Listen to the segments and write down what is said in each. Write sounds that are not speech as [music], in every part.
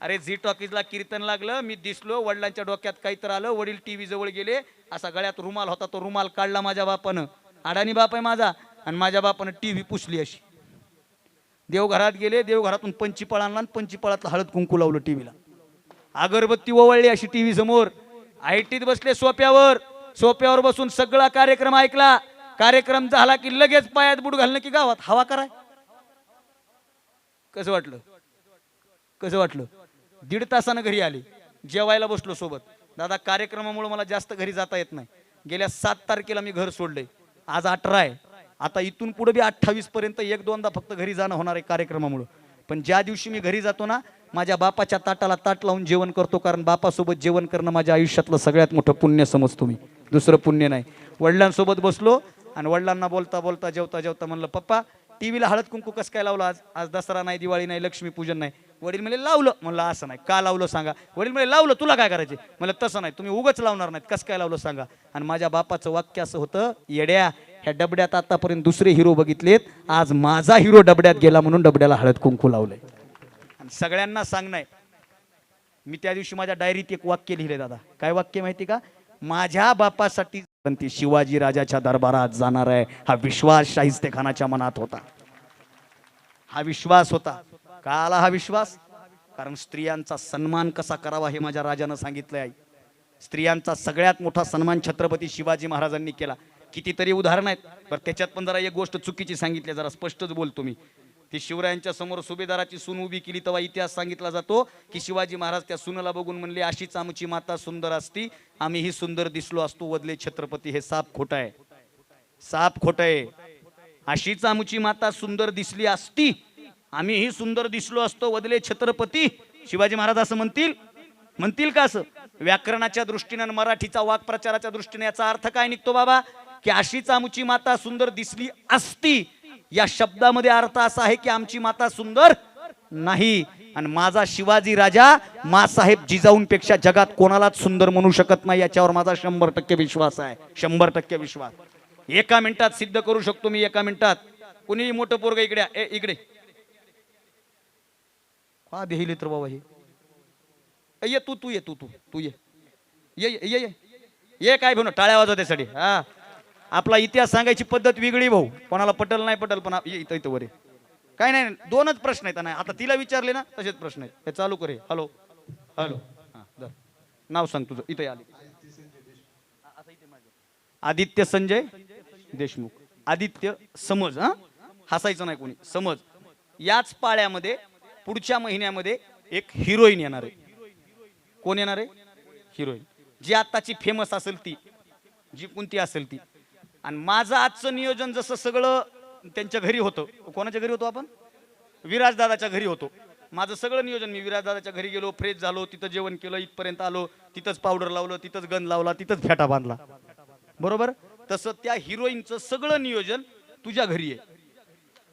अरे झी टॉकीजला कीर्तन लागलं मी दिसलो वडिलांच्या डोक्यात काहीतरी आलं वडील टीव्ही जवळ गेले असा गळ्यात रुमाल होता तो रुमाल काढला माझ्या बापानं. अडाणी बाप आहे माझा आणि माझ्या बापानं टीव्ही पुसली अशी. देवघरात गेले देवघरातून पंचीपळ आणला आणि पंचीपळातलं हळद कुंकू लावलं टीव्हीला अगरबत्ती ओवळली अशी टीव्ही समोर. आयटीत बसले सोप्यावर. सोप्यावर बसून सगळा कार्यक्रम ऐकला. कार्यक्रम झाला की लगेच पायात बुट घालणं की गावात हवा कराय. कसं वाटलं? कसं वाटलं? दीड तासानं घरी आले. जेवायला बसलो सोबत. दादा कार्यक्रमामुळे मला जास्त घरी जाता येत नाही. गेल्या सात तारखेला मी घर सोडले आज अठरा आहे. आता इथून पुढे बी अठ्ठावीस पर्यंत एक दोनदा फक्त घरी जाणं होणार आहे कार्यक्रमामुळं. पण ज्या दिवशी मी घरी जातो ना माझ्या बापाच्या ताटाला ताट लावून जेवण करतो कारण बापासोबत जेवण करणं माझ्या आयुष्यातलं सगळ्यात मोठं पुण्य समजतो मी. दुसरं पुण्य नाही. वडिलांसोबत बसलो आणि वडिलांना बोलता बोलता जेवता जेवता म्हणलं पप्पा टीव्हीला हळद कुंकू कसं काय लावलं आज? आज दसरा नाही दिवाळी नाही लक्ष्मीपूजन नाही. वडील म्हणजे लावलं. म्हणलं असं नाही. का लावलं सांगा? वडील म्हणजे लावलं. तुला काय करायचे म्हणलं तसं नाही. तुम्ही उगच लावणार नाहीत. कसं काय लावलं सांगा? आणि माझ्या बापाचं वाक्य असं होतं येड्या ह्या डबड्यात आतापर्यंत दुसरे हिरो बघितलेत. आज माझा हिरो डबड्यात गेला म्हणून डबड्याला हळद कुंकू लावलंय. आणि सगळ्यांना सांगणं मी त्या दिवशी माझ्या डायरीत एक वाक्य लिहिले दादा. काय वाक्य माहिती का? माझ्या बापासाठी पण ती शिवाजी राजाच्या दरबारात जाणार आहे हा विश्वास शाहिस्ते खानाच्या मनात होता. हा विश्वास होता. का आला हा विश्वास. कारण स्त्रियांचा सन्मान कसा करावा हे माझ्या राजानं सांगितलं आहे स्त्रियांचा सगळ्यात मोठा सन्मान छत्रपती शिवाजी महाराजांनी केला. कितीतरी उदाहरण आहेत पण त्याच्यात पण जरा एक गोष्ट चुकीची सांगितली जरा स्पष्टच बोलतो मी. ती शिवरायांच्या समोर सुभेदाराची सून उभी केली तेव्हा इतिहास सांगितला जातो की शिवाजी महाराज त्या सुनाला बघून म्हणले अशीच आमची माता सुंदर असती आम्हीही सुंदर दिसलो असतो वदले छत्रपती हे साप खोट आहे. साप खोट आहे. अशीच आमची माता सुंदर दिसली असती आम्हीही सुंदर दिसलो असतो वदले छत्रपती. शिवाजी महाराज असं म्हणतील? म्हणतील का असं? व्याकरणाच्या दृष्टीने मराठीचा वाक्प्रचाराच्या दृष्टीने याचा अर्थ काय निघतो बाबा? की अशीच आमची माता सुंदर दिसली असती या शब्दामध्ये अर्थ असा आहे की आमची माता सुंदर नाही. आणि माझा शिवाजी राजा मासाहेब जिजाऊंपेक्षा जगात कोणालाच सुंदर म्हणू शकत नाही याच्यावर माझा शंभर टक्के विश्वास आहे. शंभर टक्के विश्वास. एका मिनिटात सिद्ध करू शकतो मी एका मिनिटात. कुणीही मोठं पोरग इकडे ए इकडे. का देईल तर बाबा हे ये तू तू ये तू तू तू ये ये ये ये ये काय भाऊ टाळ्या वाजवण्यासाठी हा आपला इतिहास सांगायची पद्धत वेगळी भाऊ कोणाला पटल नाही पटल पण ये इथं इथं वरे काय नाही दोनच प्रश्न आहेत नाही आता तिला विचारले ना तसेच प्रश्न आहेत हे चालू करे हॅलो हॅलो हा नाव सांग तुझं इथे आले आदित्य संजय देशमुख आदित्य समज हा हसायचं नाही कोणी समज याच पाळ्यामध्ये पुढच्या महिन्यामध्ये एक हिरोईन येणार आहे. कोण येणार आहे? हिरोईन. जी आत्ताची फेमस असेल ती. जी कोणती असेल ती. आणि माझं आजचं नियोजन जसं सगळं त्यांच्या घरी होतं. कोणाच्या घरी होतो आपण? विराजदादाच्या घरी होतो. माझं सगळं नियोजन मी विराजदादाच्या घरी गेलो फ्रेश झालो तिथं जेवण केलं इथपर्यंत आलो तिथंच पावडर लावलं तिथंच गन लावला तिथंच फेटा बांधला. बरोबर? तसं त्या हिरोईनचं सगळं नियोजन तुझ्या घरी आहे.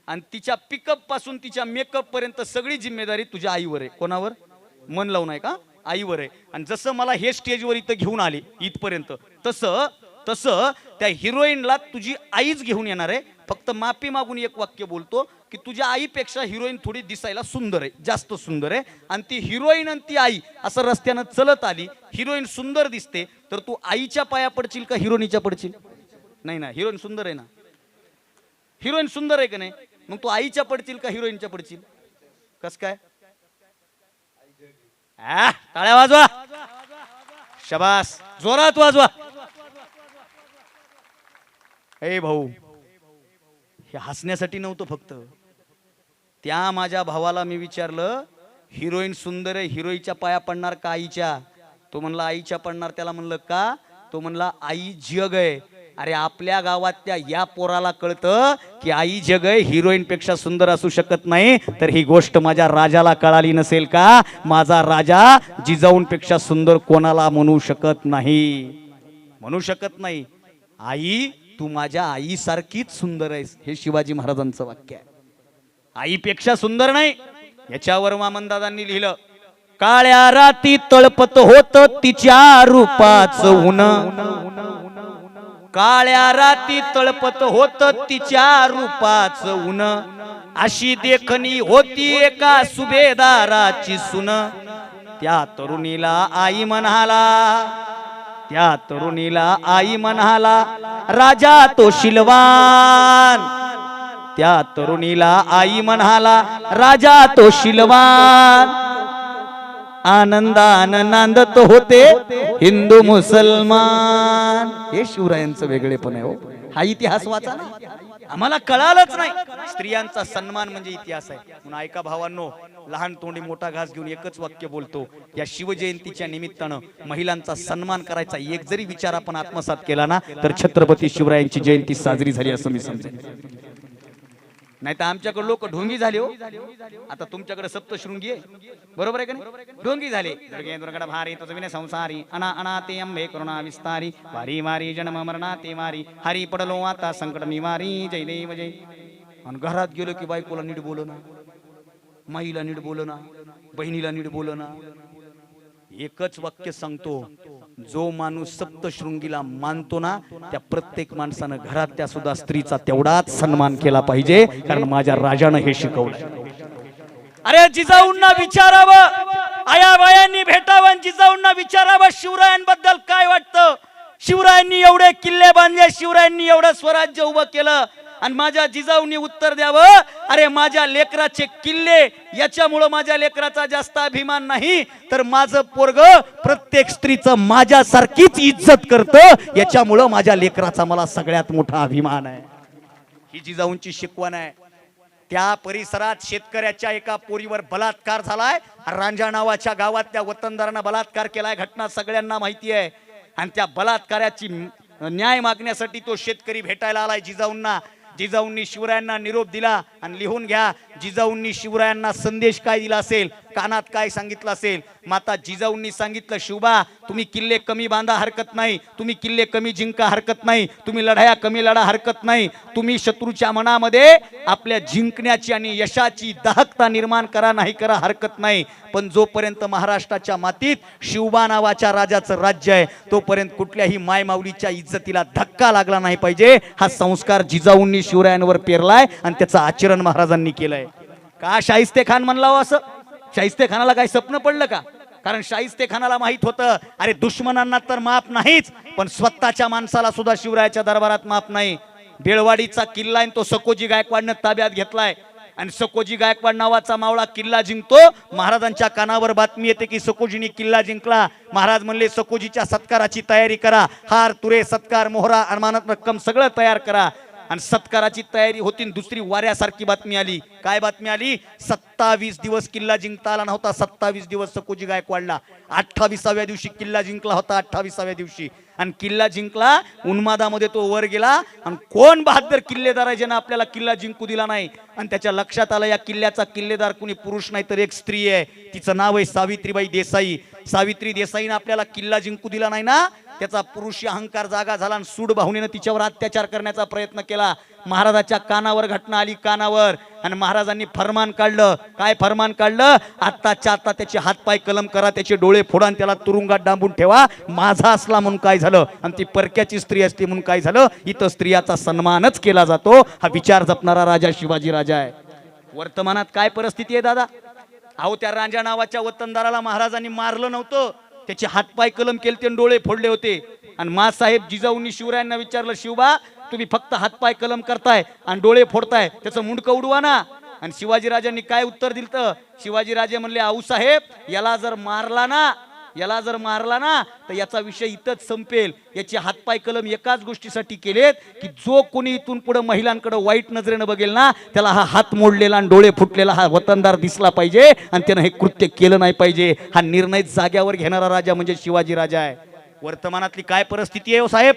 आणि तिच्या पिकअपपासून तिच्या मेकअप पर्यंत सगळी जिम्मेदारी तुझ्या आईवर आहे. कोणावर? मन लावून आहे का? आईवर आहे. आणि जसं मला हे स्टेजवर इथं घेऊन आले इथपर्यंत तसं तसं त्या हिरोईनला तुझी आईच घेऊन येणार आहे. फक्त माफी मागून एक वाक्य बोलतो की तुझ्या आईपेक्षा हिरोईन थोडी दिसायला सुंदर आहे जास्त सुंदर आहे. आणि ती हिरोईन आणि ती आई असं रस्त्यानं चलत आली हिरोईन सुंदर दिसते तर तू आईच्या पाया पडशील का हिरोईनीच्या पडशील? नाही ना हिरोईन सुंदर आहे ना. हिरोईन सुंदर आहे का नाही? मग तू आईच्या पडशील का हिरोईनच्या पडशील कस काय? टाळ्या वाजवा. शबास. जोरात वाजवा. हे भाऊ हे हसण्यासाठी नव्हतं फक्त. त्या माझ्या भावाला मी विचारलं हिरोईन सुंदर आहे हिरोईच्या पाया पडणार का आईच्या? तो म्हणला आईच्या पडणार. त्याला म्हणलं का? तो म्हणला आई जग आहे. अरे आपल्या गावातल्या या पोराला कळतं की आई जग हिरोईनपेक्षा सुंदर असू शकत नाही तर ही गोष्ट माझ्या राजाला कळाली नसेल का? माझा राजा जिजाऊंपेक्षा सुंदर कोणाला म्हणू शकत नाही. म्हणू शकत नाही. आई तू माझ्या आईसारखीच सुंदर आहेस हे शिवाजी महाराजांचं वाक्य आहे. आईपेक्षा सुंदर नाही. याच्यावर मामनदादांनी लिहिलं काळ्या राती तळपत होत तिच्या रूपाच ऊन. काळ्या राती तळपत होत तिच्या रूपाच ऊन. अशी देखणी होती एका सुभेदाराची सुन. त्या तरुणीला आई म्हणाला त्या तरुणीला आई म्हणाला राजा तो शिलवान. त्या तरुणीला आई म्हणाला राजा तो शिलवान. आनंदान नांदत होते हिंदू मुसलमान. हे शिवरायांचं वेगळेपण आहे हो. हा इतिहास वाचा ना. आम्हाला कळालंच नाही. स्त्रियांचा सन्मान म्हणजे इतिहास आहे. म्हणून ऐका भावांनो लहान तोंडी मोठा घास घेऊन एकच वाक्य बोलतो. या शिवजयंतीच्या निमित्तानं महिलांचा सन्मान करायचा. एक जरी विचार आपण आत्मसात केला ना तर छत्रपती शिवरायांची जयंती साजरी झाली असं मी समजेन. नाही तर आमच्याकडे लोक ढोंगी झाले हो. आता तुमच्याकडे सप्तशृंगी आहे. बरोबर आहे का नाही? ढोंगी झाले. दुर्गे दुर्गड भारी तुझविने संसारी अना अना ते अंबे करुणा विस्तारी वारी वारी जन्म मरणा ते मारी हरी पडलो आता संकट मी मारी जय देव जय. आणि घरात गेलो की बायकोला नीट बोल ना माईला नीट बोल ना बहिणीला नीट बोल ना एकच वाक्य सांगतो जो माणूस सप्तशृंगीला मानतो ना त्या प्रत्येक माणसानं घरात त्या सुद्धा स्त्रीचा तेवढाच सन्मान केला पाहिजे कारण माझ्या राजानं हे शिकवलं अरे जिजाऊंना विचारावं आया बायांनी भेटावं आणि जिजाऊंना विचारावं शिवरायांबद्दल काय वाटतं? शिवरायांनी एवढे किल्ले बांधले शिवरायांनी एवढं स्वराज्य उभं केलं आणि माझ्या जिजाऊंनी उत्तर द्यावं. अरे माझ्या लेकराचे किल्ले याच्यामुळं माझ्या लेकराचा जास्त अभिमान नाही. तर माझं पोरग प्रत्येक स्त्रीचं माझ्यासारखीच इज्जत करतं. याच्यामुळं माझ्या लेकराचा मला सगळ्यात मोठा अभिमान आहे. ही जिजाऊंची शिकवण आहे. त्या परिसरात शेतकऱ्याच्या एका पोरीवर बलात्कार झालाय रांजा नावाच्या गावात त्या वतनदारांना बलात्कार केलाय. घटना सगळ्यांना माहिती आहे. आणि त्या बलात्काराची न्याय मागण्यासाठी तो शेतकरी भेटायला आलाय जिजाऊंना. जिजाऊंनी शिवरायांना निरोप दिला आणि लिहून घ्या जिजाऊंनी शिवरायांना संदेश काय दिला असेल कानात काय सांगितलं असेल माता जिजाऊंनी सांगितलं शिवबा तुम्ही किल्ले कमी बांधा हरकत नाही तुम्ही किल्ले कमी जिंका हरकत नाही तुम्ही लढाया कमी लढा हरकत नाही तुम्ही शत्रूच्या मनामध्ये आपल्या जिंकण्याची आणि यशाची दाहकता निर्माण करा नाही करा हरकत नाही. पण जोपर्यंत महाराष्ट्राच्या मातीत शिवबा नावाच्या राजाचं राज्य आहे तोपर्यंत कुठल्याही मायमाऊलीच्या इज्जतीला धक्का लागला नाही पाहिजे. हा संस्कार जिजाऊंनी शिवरायांवर पेरलाय आणि त्याचं आचरण महाराजांनी केलंय. का शाहिस्ते खान म्हणला हो असं? शाहिस्ते खानाला काही स्वप्न पडलं का? कारण शाहिस्ते खानाला माहीत होतं अरे दुश्मनांना तर माफ नाहीच पण स्वतःच्या माणसाला सुद्धा शिवरायाच्या दरबारात माफ नाही. बेळवाडीचा किल्ला आहे तो सकोजी गायकवाडनं ताब्यात घेतलाय. आणि सकोजी गायकवाड नावाचा मावळा किल्ला जिंकतो. महाराजांच्या कानावर बातमी येते की सकोजीने किल्ला जिंकला. महाराज म्हणले सकोजीच्या सत्काराची तयारी करा. हार तुरे सत्कार मोहरा अनमानत रक्कम सगळं तयार करा. आणि सत्काराची तयारी होती आणि दुसरी वाऱ्यासारखी बातमी आली. काय बातमी आली? सत्तावीस दिवस किल्ला जिंकता आला नव्हता. सत्तावीस दिवस सकोजी गायकवाडला. अठ्ठावीसाव्या दिवशी किल्ला जिंकला होता अठ्ठावीसाव्या दिवशी. आणि किल्ला जिंकला उन्मादामध्ये तो वर गेला. आणि कोण बहादर किल्लेदार आहे ज्यानं आपल्याला किल्ला जिंकू दिला नाही? आणि त्याच्या लक्षात आलं या किल्ल्याचा किल्लेदार कुणी? पुरुष नाही तर एक स्त्री आहे. तिचं नाव आहे सावित्रीबाई देसाई. सावित्री देसाईनं आपल्याला किल्ला जिंकू दिला नाही ना? त्याचा पुरुषी अहंकार जागा झाला आणि सूड भावनेनं तिच्यावर अत्याचार करण्याचा प्रयत्न केला. महाराजाच्या कानावर घटना आली कानावर आणि महाराजांनी फरमान काढलं. काय फरमान काढलं? आत्ताच्या आता त्याचे हातपाय कलम करा त्याचे डोळे फोडा आणि त्याला तुरुंगात डांबून ठेवा. माझा असला म्हणून काय झालं? आणि ती परक्याची स्त्री असते म्हणून काय झालं? इथं स्त्रियाचा सन्मानच केला जातो. हा विचार जपणारा राजा शिवाजी राजा आहे. वर्तमानात काय परिस्थिती आहे दादा? अहो त्या राजा नावाच्या वतनदाराला महाराजांनी मारलं नव्हतं. त्याचे हातपाय कलम केले आणि डोळे फोडले होते. आणि मासाहेब जिजाऊंनी शिवरायांना विचारलं शिवबा तुम्ही फक्त हातपाय कलम करताय आणि डोळे फोडताय त्याचं मुंडकं उडवा ना. आणि शिवाजीराजांनी काय उत्तर दिलं? शिवाजीराजे म्हणले आऊसाहेब याला जर मारला ना याला जर मारला ना तर याचा विषय इथंच संपेल. याचे हातपाय कलम एकाच गोष्टीसाठी केलेत की जो कोणी इथून पुढे महिलांकडे वाईट नजरेनं बघेल ना त्याला हा हात मोडलेला आणि डोळे फुटलेला हा वतनदार दिसला पाहिजे आणि त्यानं हे कृत्य केलं नाही पाहिजे. हा निर्णय जाग्यावर घेणारा राजा म्हणजे शिवाजी राजा आहे. वर्तमानातली काय परिस्थिती आहे हो साहेब?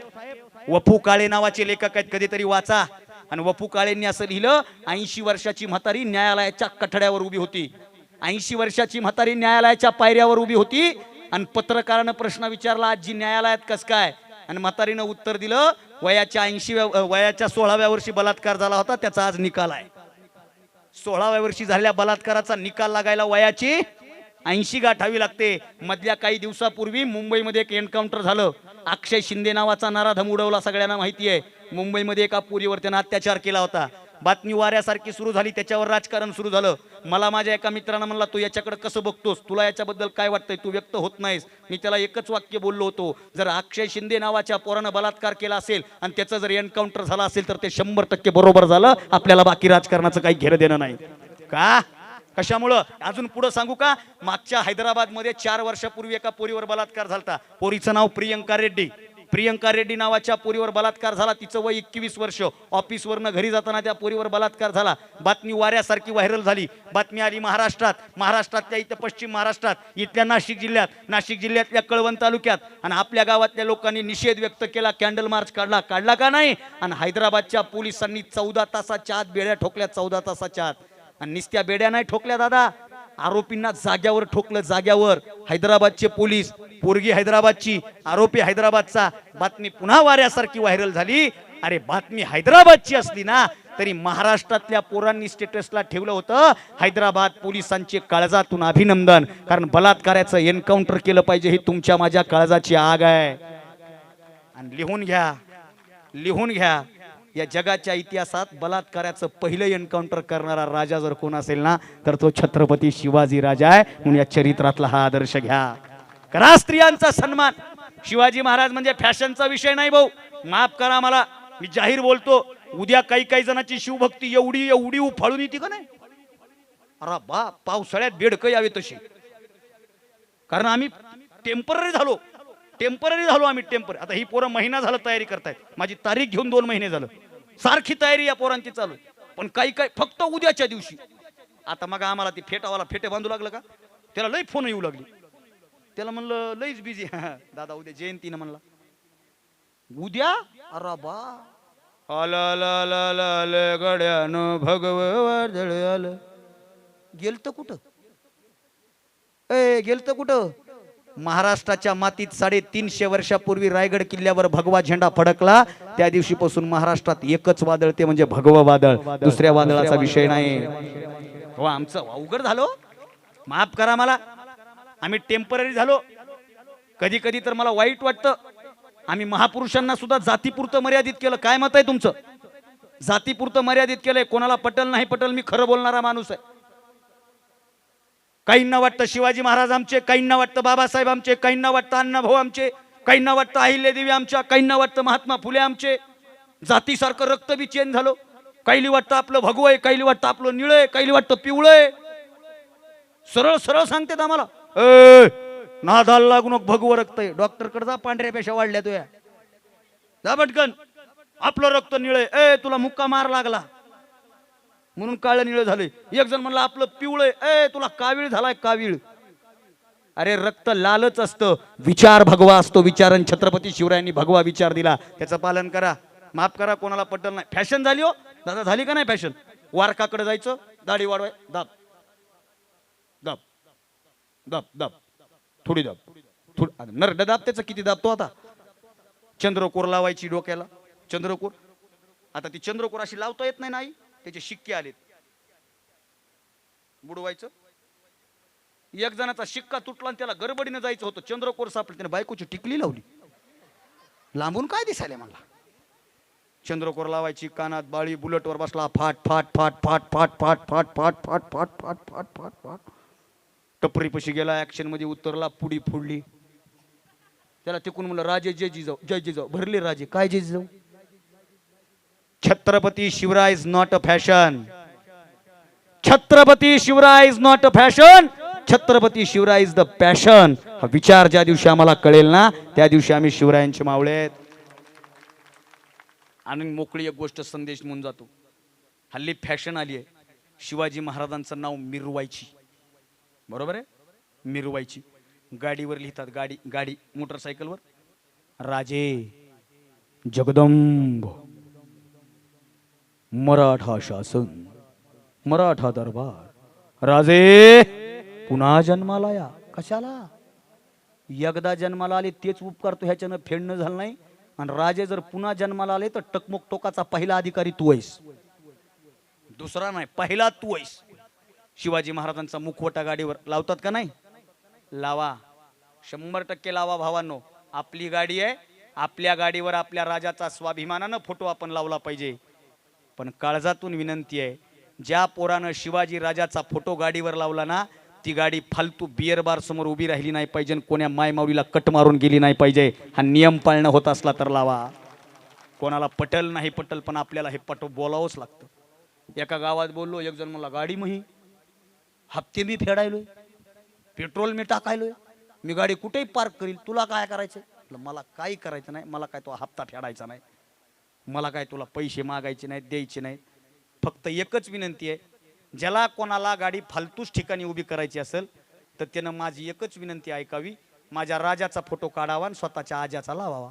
वपू काळे नावाचे लेखक आहेत कधीतरी वाचा. आणि वपू काळेंनी असं लिहिलं ऐंशी वर्षाची म्हातारी न्यायालयाच्या कठड्यावर उभी होती. ऐंशी वर्षाची म्हातारी न्यायालयाच्या पायऱ्यावर उभी होती आणि पत्रकारानं प्रश्न विचारला आजी न्यायालयात कस काय? आणि म्हातारीनं उत्तर दिलं वयाच्या ऐंशी वयाच्या सोळाव्या वर्षी बलात्कार झाला होता त्याचा आज निकाल आहे. सोळाव्या वर्षी झालेल्या बलात्काराचा निकाल लागायला वयाची ऐंशी गाठावी लागते. मधल्या काही दिवसापूर्वी मुंबईमध्ये एक एन्काउंटर झालं. अक्षय शिंदे नावाचा नाराधम उडवला सगळ्यांना माहिती आहे मुंबईमध्ये एका पुरीवर त्यानं अत्याचार केला होता. बातमी वाऱ्यासारखी सुरू झाली त्याच्यावर राजकारण सुरू झालं. मला माझ्या एका मित्रानं म्हणला तू याच्याकडे कसं बघतोस? तुला याच्याबद्दल काय वाटतंय? तू व्यक्त होत नाहीस. मी त्याला एकच वाक्य बोललो होतो जर अक्षय शिंदे नावाच्या पोरानं बलात्कार केला असेल आणि त्याचं जर एन्काउंटर झाला असेल तर ते शंभर टक्के बरोबर झालं. आपल्याला बाकी राजकारणाचं काही घेणं देणं नाही. का? कशामुळं? अजून पुढं सांगू का? मागच्या हैदराबादमध्ये चार वर्षापूर्वी एका पोरीवर बलात्कार झालता. पोरीचं नाव प्रियंका रेड्डी. प्रियंका रेड्डी नावाच्या पोरीवर बलात्कार झाला. तिचं वय एकवीस वर्ष. ऑफिसवरनं घरी जाताना त्या पोरीवर बलात्कार झाला. बातमी वाऱ्यासारखी व्हायरल झाली. बातमी आली महाराष्ट्रात. महाराष्ट्रातल्या इथं पश्चिम महाराष्ट्रात इथल्या नाशिक जिल्ह्यात नाशिक जिल्ह्यातल्या कळवण तालुक्यात. आणि आपल्या गावातल्या लोकांनी निषेध व्यक्त केला कॅन्डल मार्च काढला. काढला का नाही? आणि हैदराबादच्या पोलिसांनी चौदा तासाच्या आत बेड्या ठोकल्या चौदा तासाच्या आत. आणि निस्त्या बेड्या नाही ठोकल्या दादा. आरोपींना जाग्यावर ठोकलं जाग्यावर. हैदराबादचे पोलीस पोरगी हैदराबादची आरोपी हैदराबादचा. बातमी पुन्हा वाऱ्यासारखी व्हायरल झाली. अरे बातमी हैदराबादची असली ना तरी महाराष्ट्रातल्या पोरांनी स्टेटसला ठेवलं होतं हैदराबाद पोलिसांचे काळजातून अभिनंदन. कारण बलात्काराचं एन्काउंटर केलं पाहिजे ही तुमच्या माझ्या काळजाची आग आहे. आणि लिहून घ्या लिहून घ्या. या जगाच्या इतिहासात बलात्काराचं पहिलं एन्काउंटर करणारा राजा जर कोण असेल ना तर तो छत्रपती शिवाजी राजा आहे. म्हणून या चरित्रातला हा आदर्श घ्या. करा स्त्रियांचा सन्मान. शिवाजी महाराज म्हणजे फॅशनचा विषय नाही भाऊ. माफ करा मला. मी जाहीर बोलतो उद्या काही काही जणांची शिवभक्ती एवढी एवढी उफाळून येते का नाही? अरे बा पावसाळ्यात बेडकं यावे तशी. कारण आम्ही टेंपररी झालो. टेंपररी झालो आम्ही टेम्पर आता ही पोरं महिना झालं तयारी करतायत. माझी तारीख घेऊन दोन महिने झालं. सारखी तयारी या पोरांची चालू आहे. पण काही काही फक्त उद्याच्या दिवशी. आता मग आम्हाला ती फेटावाला फेटे बांधू लागलं का? त्याला लई फोन येऊ लागली. त्याला म्हणलं लईच बिझी [laughs] दादा उद्या जयंतीनं म्हणला. उद्या? अरे बा. आलं गड्यानं भगव आलं गेलत कुठं? ए गेलत कुठं? महाराष्ट्राच्या मातीत साडेतीनशे वर्षापूर्वी रायगड किल्ल्यावर भगवा झेंडा फडकला. त्या दिवशीपासून महाराष्ट्रात एकच वादळ ते म्हणजे भगव वादळ. दुसऱ्या वादळाचा विषय नाही. हो आमचं अवघड झालो हो. माफ करा मला. आम्ही टेंपररी झालो. कधी कधी तर मला वाईट वाटतं. आम्ही महापुरुषांना सुद्धा जातीपुरतं मर्यादित केलं. काय मत आहे तुमचं? जातीपुरतं मर्यादित केलंय. कोणाला पटल नाही पटल मी खरं बोलणारा माणूस आहे. काहींना वाटतं शिवाजी महाराज आमचे काहींना वाटतं बाबासाहेब आमचे काहींना वाटतं अण्णाभाऊ आमचे काहींना वाटतं अहिल्यादेवी आमच्या काहींना वाटतं महात्मा फुले आमचे. जातीसारखं रक्त बी चेंज झालं. काहीली वाटतं आपलं भगव आहे काहीली वाटतं आपलं निळ आहे काहीली वाटतं पिवळं आहे. सरळ सरळ सांगतेत आम्हाला. ए नादाला लागून नको भगव रक्त आहे. डॉक्टरकडे जा पांढऱ्या पेशा वाढल्या तुया. जा पटकन. आपलं रक्त निळ आहे. ए तुला मुक्का मार लागला. म्हणून काळं निळं झालंय. एक जण म्हणलं आपलं पिवळं ए तुला कावीळ झालाय कावीळ. अरे रक्त लालच असतं. विचार भगवा असतो विचारन छत्रपती शिवरायांनी भगवा विचार दिला. त्याचं पालन करा. माफ करा कोणाला पटल नाही. फॅशन झाली हो. दादा झाली का नाही फॅशन? वारकाकडे जायचं. दाढी वाढवाय. दाब. दाब. दाब दाब. थोडी दाब. थोडी नरड दाब त्याचं. किती दाबतो आता? चंद्रकोर लावायची डोक्याला. चंद्रकोर. आता ती चंद्रकोर अशी लावता येत नाही नाही त्याचे शिक्के आलेत बुडवायचं एक जणाचा शिक्का तुटला आणि त्याला गडबडीनं जायचं होतं चंद्रकोर सापडले त्याने बायकोची टिकली लावली लांबून काय दिसायला मला चंद्रकोर लावायची कानात बाळी बुलेटवर बसला फाट फाट फाट फाट फाट फाट फाट फाट फाट फाट फाट फाट फाट फाट टपरी पशी गेला ऍक्शनमध्ये उतरला पुडी फोडली त्याला तिकून म्हणलं राजे जय जिजाऊ जय जिजाऊ भरले राजे काय जय Jijau Chhatrapati Shivrai is not a fashion. Chhatrapati Shivrai is not a fashion. Chhatrapati Shivrai is the passion. हा विचार ज्या दिवशी आम्हाला कळेल ना त्या दिवशी आम्ही शिवरायांचे मावळे आहेत. आणि मोकळी एक गोष्ट संदेश म्हणून जातो. हल्ली फॅशन आली आहे. शिवाजी महाराजांचं नाव मिरवायची. बरोबर आहे? मिरवायची. गाडीवर लिहितात गाडी गाडी मोटरसायकलवर. राजे जगदंब. मराठा शासन मराठा दरबार. राजे पुन्हा जन्माला या. कशाला? एकदा जन्माला आले तेच उपकार तो ह्याच्यानं फेडणं झालं नाही. आणि राजे जर पुन्हा जन्माला आले तर टकमक टोकाचा पहिला अधिकारी तू आहेस. दुसरा नाही पहिला तू आहेस. शिवाजी महाराजांचा मुखवटा गाडीवर लावतात का नाही? लावा. शंभर टक्के लावा भावांनो. आपली गाडी आहे. आपल्या गाडीवर आपल्या राजाचा स्वाभिमानानं फोटो आपण लावला पाहिजे. पण काळजातून विनंती आहे ज्या पोरानं शिवाजी राजाचा फोटो गाडीवर लावला ना ती गाडी फालतू बियर बार समोर उभी राहिली नाही पाहिजे आणि कोण्या मायमाऊलीला कट मारून गेली नाही पाहिजे हा नियम पाळणं होत असला तर लावा. कोणाला पटल नाही पटल पण आपल्याला हे पटो बोलावंच लागतं. एका गावात बोललो एक जण मला गाडी मही हप्ते मी फेडायलोय पेट्रोल मी टाकायलोय मी गाडी कुठेही पार्क करील तुला काय करायचं मला काही करायचं नाही मला काय तो हप्ता फेडायचा नाही. मला काय तुला पैसे मागायचे नाहीत द्यायचे नाहीत. फक्त एकच विनंती आहे ज्याला कोणाला गाडी फालतूच ठिकाणी उभी करायची असेल तर त्यानं माझी एकच विनंती ऐकावी माझ्या राजाचा फोटो काढावा आणि स्वतःच्या आजाचा लावावा.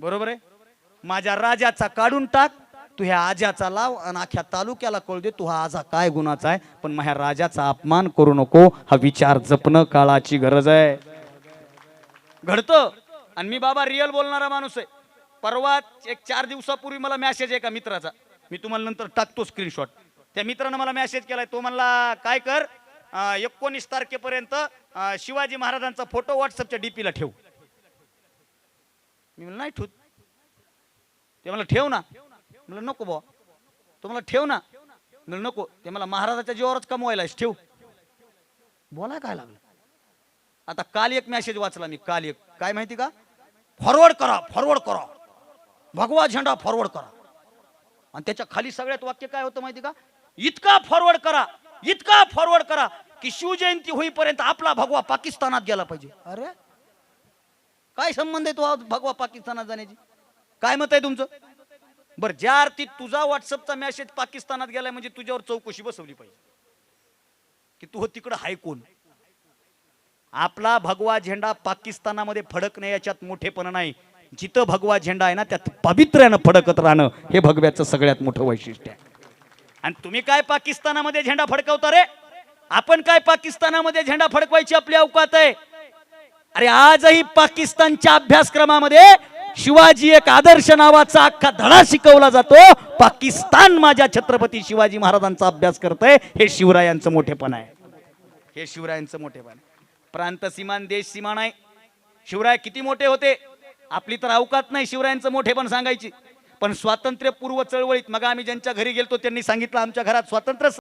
बरोबर आहे? माझ्या राजाचा काढून टाक तू ह्या आजाचा लाव आणि अख्ख्या तालुक्याला कळू दे तू हा आजा काय गुणाचा आहे पण माझ्या राजाचा अपमान करू नको हा विचार जपणं काळाची गरज आहे. घडतं. आणि मी बाबा रिअल बोलणारा माणूस आहे. परवा एक चार दिवसापूर्वी मला मेसेज आहे एका मित्राचा. मी तुम्हाला नंतर टाकतो स्क्रीनशॉट त्या मित्रानं मला मेसेज केलाय. तो म्हणला काय कर? एकोणीस तारखेपर्यंत शिवाजी महाराजांचा फोटो व्हॉट्सअपच्या डीपीला ठेव. मी म्हणलं नाही ठेवत. ते मला ठेव ना. म्हणलं नको बुवा. तो मला ठेव ना. म्हणलं नको. ते मला महाराजाच्या जीवावरच कमवायला ठेव. बोला काय लागलं. आता काल एक मेसेज वाचला मी काल एक. काय माहिती का? फॉरवर्ड करा फॉरवर्ड करा. भगवा झेंडा फॉरवर्ड करा. आणि त्याच्याखाली सगळ्यात वाक्य काय होतं माहिती का? इतका फॉरवर्ड करा इतका फॉरवर्ड करा की शिवजयंती होईपर्यंत आपला भगवा पाकिस्तानात गेला पाहिजे. अरे? काय संबंध आहे तो भगवा पाकिस्तानात जाण्याची? काय मत आहे तुमचं? बरं ज्या अर्थी तुझा व्हॉट्सअपचा मेसेज पाकिस्तानात गेलाय म्हणजे तुझ्यावर चौकशी बसवली पाहिजे. की तू हो तिकडं हाय कोण? आपला भगवा झेंडा पाकिस्तानामध्ये फडकणे याच्यात मोठेपण नाही. जिथं भगवा झेंडा आहे ना त्यात पवित्र्यानं फडकत राहणं हे भगव्याचं सगळ्यात मोठं वैशिष्ट्य आहे. आणि तुम्ही काय पाकिस्तानामध्ये झेंडा फडकवता रे? आपण काय पाकिस्तानामध्ये झेंडा फडकवायची आपली अवकात आहे? अरे आजही पाकिस्तानच्या अभ्यासक्रमामध्ये शिवाजी एक आदर्श नावाचा अख्खा धडा शिकवला जातो. पाकिस्तान माझ्या छत्रपती शिवाजी महाराजांचा अभ्यास करतय. हे शिवरायांचं मोठेपण आहे. हे शिवरायांचं मोठेपण आहे. प्रांत सीमान देश सीमान आहे. शिवराय किती मोठे होते? आपली तर अवकात नाही शिवरायांचं मोठे पण सांगायची. पण स्वातंत्र्यपूर्व चळवळीत मग आम्ही ज्यांच्या घरी गेलतो त्यांनी सांगितलं आमच्या घरात स्वातंत्र्य